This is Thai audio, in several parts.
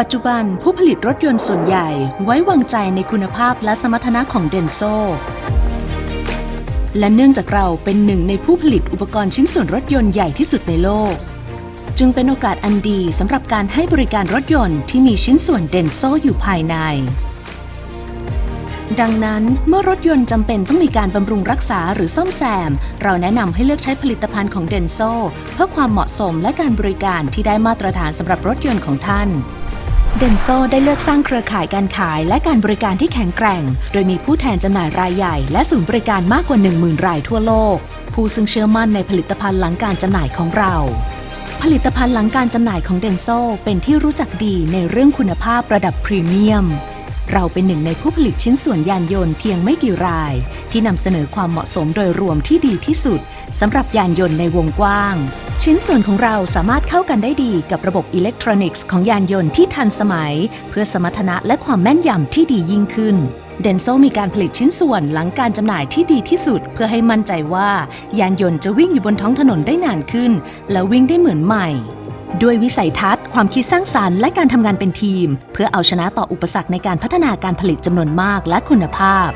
ปัจจุบันผู้ผลิตรถยนต์ส่วนใหญ่ไว้วางใจในคุณภาพและสมรรถนะของเดนโซและเนื่องจากเราเป็นหนึ่งในผู้ผลิตอุปกรณ์ชิ้นส่วนรถยนต์ใหญ่ที่สุดในโลก จึงเป็นโอกาสอันดีสำหรับการให้บริการรถยนต์ที่มีชิ้นส่วนเดนโซอยู่ภายใน ดังนั้นเมื่อรถยนต์จำเป็นต้องมีการบำรุงรักษาหรือซ่อมแซม เราแนะนำให้เลือกใช้ผลิตภัณฑ์ของเดนโซเพื่อความเหมาะสมและการบริการที่ได้มาตรฐานสำหรับรถยนต์ของท่าน เดนโซได้เลือกสร้างเครือข่ายการขายและการบริการที่แข็งแกร่ง โดยมีผู้แทนจำหน่ายรายใหญ่และศูนย์บริการมากกว่า 10,000 รายทั่วโลก ผู้ซึ่งเชื่อมั่นในผลิตภัณฑ์หลังการจำหน่ายของเรา ผลิตภัณฑ์หลังการจำหน่ายของเดนโซเป็นที่รู้จักดีในเรื่องคุณภาพระดับพรีเมียม เราเป็นหนึ่งในผู้ผลิตชิ้นส่วนยานยนต์เพียงไม่กี่ราย ที่นำเสนอความเหมาะสมโดยรวมที่ดีที่สุดสำหรับยานยนต์ในวงกว้าง ชิ้นส่วนของเราสามารถเข้ากันได้ดีกับระบบอิเล็กทรอนิกส์ของยานยนต์ที่ทันสมัย เพื่อสมรรถนะและความแม่นยำที่ดียิ่งขึ้นเดนโซมีการผลิตชิ้นส่วนหลังการจำหน่ายที่ดีที่สุด เพื่อให้มั่นใจว่า ยานยนต์จะวิ่งอยู่บนท้องถนนได้นานขึ้น และวิ่งได้เหมือนใหม่ ด้วยวิสัยทัศน์ ความคิดสร้างสารรค์และการทำงานเป็นทีม เพื่อเอาชนะต่ออุปสรรคในการพัฒนาการผลิตจำนวนมากและคุณภาพ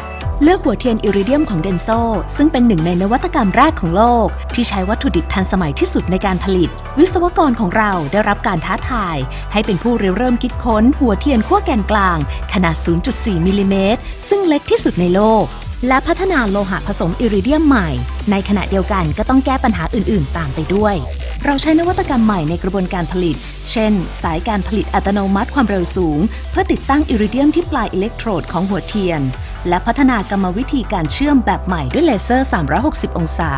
เลือกหัวเทียนอิริเดียมของเดนโซซึ่งเป็นหนึ่งในนวัตกรรมแรกของโลก ที่ใช้วัตถุดิบทันสมัยที่สุดในการผลิต วิศวกรของเราได้รับการท้าทาย ให้เป็นผู้ริเริ่มคิดค้น หัวเทียนขั้วแกนกลาง ขนาด 0.4มิลลิเมตรซึ่งเล็กที่สุดในโลก และพัฒนาโลหะผสมอิริเดียมใหม่ ในขณะเดียวกันก็ต้องแก้ปัญหาอื่น ๆ ตามไปด้วย เราใช้นวัตกรรมใหม่ในกระบวนการผลิต เช่น สายการผลิตอัตโนมัติความเร็วสูง เพื่อติดตั้งอิริเดียมที่ปลายอิเล็กโทรดของหัวเทียน และพัฒนากรรมวิธีการเชื่อมแบบใหม่ด้วยเลเซอร์ 360 องศา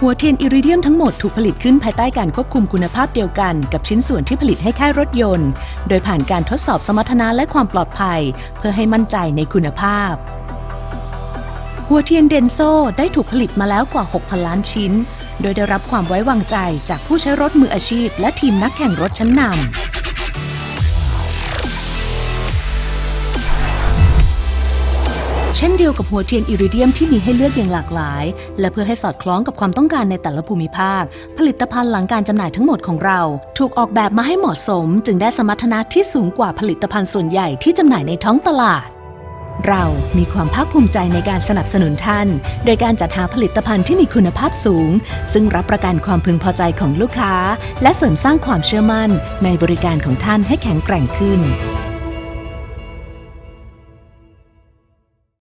หัวเทียนอิริเดียมทั้งหมดถูกผลิตขึ้นภายใต้การควบคุมคุณภาพเดียวกันกับชิ้นส่วนที่ผลิตให้ค่ายรถยนต์ โดยผ่านการทดสอบสมรรถนะและความปลอดภัย เพื่อให้มั่นใจในคุณภาพหัวเทียนเดนโซได้ถูกผลิตมาแล้วกว่า 6,000 ล้านชิ้น โดยได้รับความไว้วางใจจากผู้ใช้รถมืออาชีพ และทีมนักแข่งรถชั้นนำเช่นเดียวกับหัวเทียนอิริเดียมที่มีให้เลือกอย่างหลากหลาย และเพื่อให้สอดคล้องกับความต้องการในแต่ละภูมิภาค ผลิตภัณฑ์หลังการจำหน่ายทั้งหมดของเรา ถูกออกแบบมาให้เหมาะสม จึงได้สมรรถนะที่สูงกว่าผลิตภัณฑ์ส่วนใหญ่ที่จำหน่ายในท้องตลาด เรามีความภาคภูมิใจในการสนับสนุนท่าน โดยการจัดหาผลิตภัณฑ์ที่มีคุณภาพสูง ซึ่งรับประกันความพึงพอใจของลูกค้า และเสริมสร้างความเชื่อมั่นในบริการของท่านให้แข็งแกร่งขึ้น